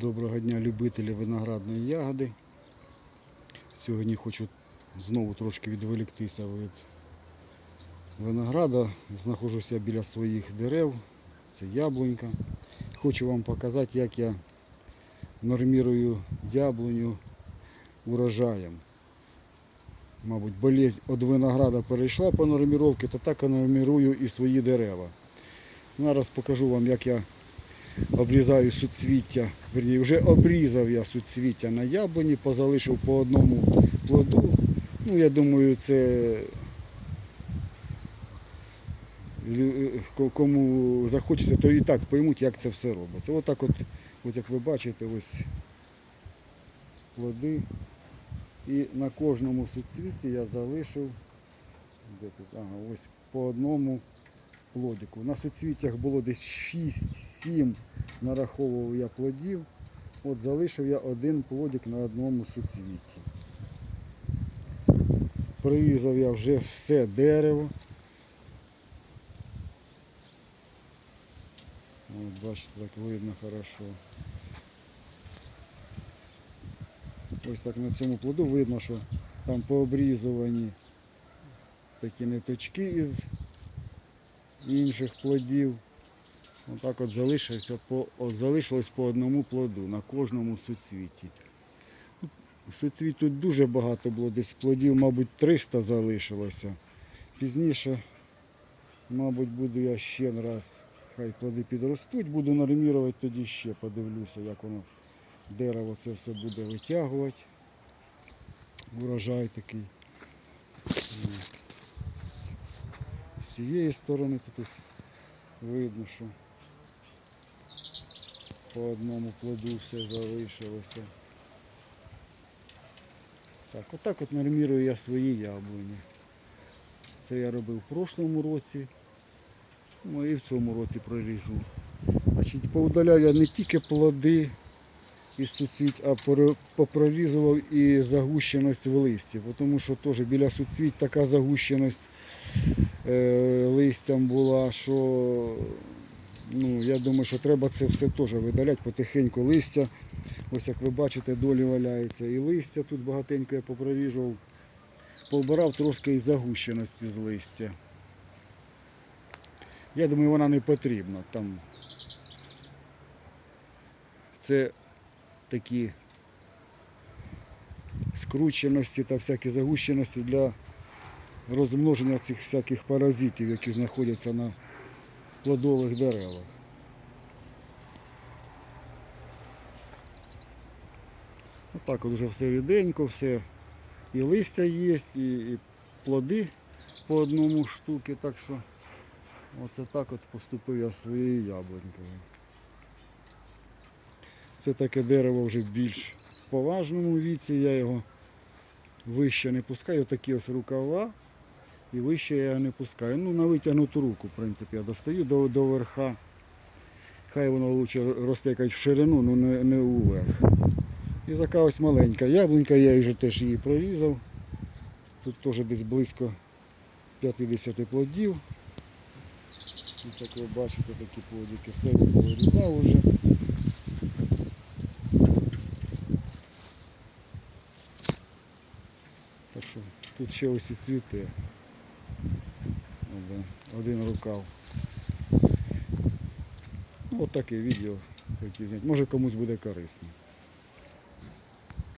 Доброго дня любителі виноградної ягоди. Сьогодні хочу знову трошки відволіктися від винограда. Знаходжуся біля своїх дерев. Це яблунька. Хочу вам показати, як я нормірую яблуню урожаєм. Мабуть, болезнь від винограда перейшла по норміровці, то так я нормірую і свої дерева. Зараз покажу вам, як я обрізаю суцвіття. Верні, вже обрізав я суцвіття на яблуні, позалишив по одному плоду. Ну, я думаю, це кому захочеться, то і так поймуть, як це все робиться. Отак от, от як ви бачите, ось плоди. І на кожному суцвіті я залишив де тут, ага, ось по одному плодику. На суцвіттях було десь 6-7 нараховував я плодів. От залишив я один плодик на одному суцвіті. Прирізав я вже все дерево. От, бачите, так видно хорошо. Ось так на цьому плоду видно, що там пообрізувані такі ниточки із інших плодів. Отак от залишився по, от залишилось по одному плоду на кожному суцвіті. Тут Суцвіт тут дуже багато було, десь плодів, мабуть, 300 залишилося. Пізніше, мабуть, буду я ще раз, хай плоди підростуть, буду нормірувати тоді ще, подивлюся, як воно дерево це все буде витягувати. Урожай такий. Цієї сторони тут ось видно, що по одному плоду все залишилося. Так, отак от нормірую я свої яблуні. Це я робив в прошлому році. Ну і в цьому році проріжу. Значить, поудаляю я не тільки плоди із суцвіть, а попрорізував і загущеність в листі. Тому що теж біля суцвіть така загущеність е, листям була, що ну, я думаю, що треба це все теж видаляти потихеньку листя. Ось як ви бачите, долі валяється. І листя тут багатенько я попроріжував, побирав трошки і загущеності з листя. Я думаю, вона не потрібна. Там це такі скрученості та всякі загущеності для розмноження цих всяких паразитів, які знаходяться на плодових деревах. Отак от вже все ріденько, все і листя є, і, і плоди по одному штуки, так що оце так от поступив я своєю яблунькою. Це таке дерево вже в більш поважному віці, я його вище не пускаю, такі ось рукава, і вище я не пускаю. Ну, на витягнуту руку, в принципі, я достаю до, до верха. Хай воно лучше росте якось в ширину, ну не, не уверх. І така ось маленька яблунька, я вже теж її прорізав. Тут теж десь близько 50 плодів. Ось як ви бачите, такі плодики, все я повирізав вже. Так що тут ще ось і цвіте. Один, рукав. Ну, от таке відео хотів зняти. Може комусь буде корисно.